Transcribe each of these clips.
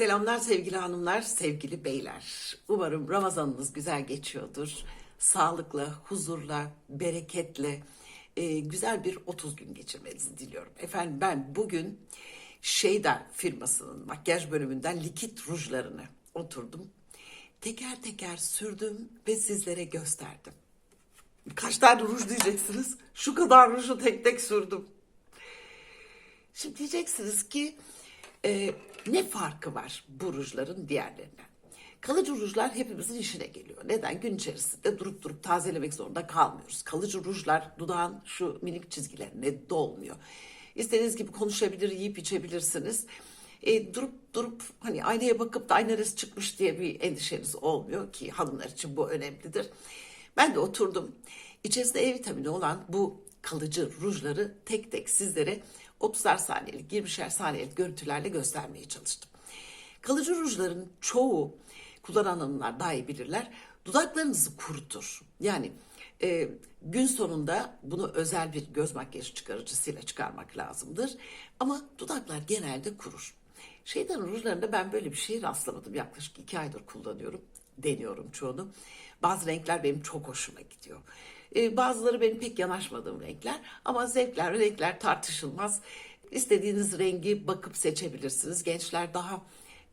Selamlar sevgili hanımlar, sevgili beyler. Umarım Ramazanınız güzel geçiyordur. Sağlıkla, huzurla, bereketle e, güzel bir 30 gün geçirmenizi diliyorum. Efendim ben bugün Şeyda firmasının makyaj bölümünden likit rujlarını oturdum. Teker teker sürdüm ve sizlere gösterdim. Kaç tane ruj diyeceksiniz? Şu kadar ruju tek tek sürdüm. Şimdi diyeceksiniz ki e, ne farkı var bu rujların diğerlerinden? Kalıcı rujlar hepimizin işine geliyor. Neden? Gün içerisinde durup durup tazelemek zorunda kalmıyoruz. Kalıcı rujlar dudağın şu minik çizgilerine dolmuyor. İstediğiniz gibi konuşabilir, yiyip içebilirsiniz. E, durup durup hani aynaya bakıp da ayna neresi çıkmış diye bir endişeniz olmuyor ki hanımlar için bu önemlidir. Ben de oturdum. İçerisinde E vitamini olan bu kalıcı rujları tek tek sizlere 30'ar saniyelik, 20'şer saniyelik görüntülerle göstermeye çalıştım. Kalıcı rujların çoğu kullanan hanımlar daha iyi bilirler. Dudaklarınızı kurutur. Yani e, gün sonunda bunu özel bir göz makyajı çıkarıcısıyla çıkarmak lazımdır. Ama dudaklar genelde kurur. Şeytan rujlarında ben böyle bir şeye rastlamadım. Yaklaşık iki aydır kullanıyorum. Deniyorum çoğunu. Bazı renkler benim çok hoşuma gidiyor. Ee, bazıları benim pek yanaşmadığım renkler. Ama zevkler renkler tartışılmaz. İstediğiniz rengi bakıp seçebilirsiniz. Gençler daha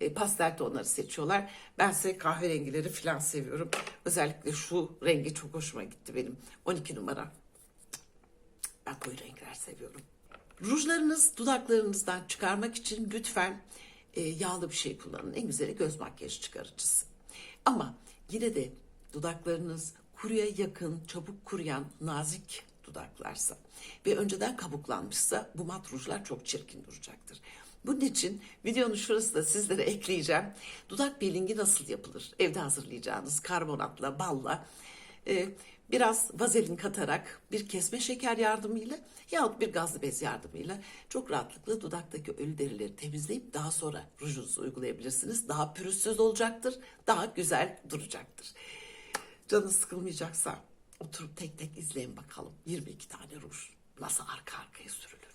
e, pastel tonları seçiyorlar. Bense kahverengileri falan seviyorum. Özellikle şu rengi çok hoşuma gitti benim. 12 numara. Ben koyu renkler seviyorum. Rujlarınız dudaklarınızdan çıkarmak için lütfen e, yağlı bir şey kullanın. En güzeli göz makyajı çıkarıcısı. Ama yine de dudaklarınız kuruya yakın, çabuk kuruyan nazik dudaklarsa ve önceden kabuklanmışsa bu mat rujlar çok çirkin duracaktır. Bunun için videonun şurası da sizlere ekleyeceğim. Dudak peelingi nasıl yapılır? Evde hazırlayacağınız karbonatla, balla e, biraz vazelin katarak bir kesme şeker yardımıyla yahut bir gazlı bez yardımıyla çok rahatlıkla dudaktaki ölü derileri temizleyip daha sonra rujunuzu uygulayabilirsiniz. Daha pürüzsüz olacaktır, daha güzel duracaktır. Canınız sıkılmayacaksa oturup tek tek izleyin bakalım 22 tane ruj nasıl arka arkaya sürülürmüş.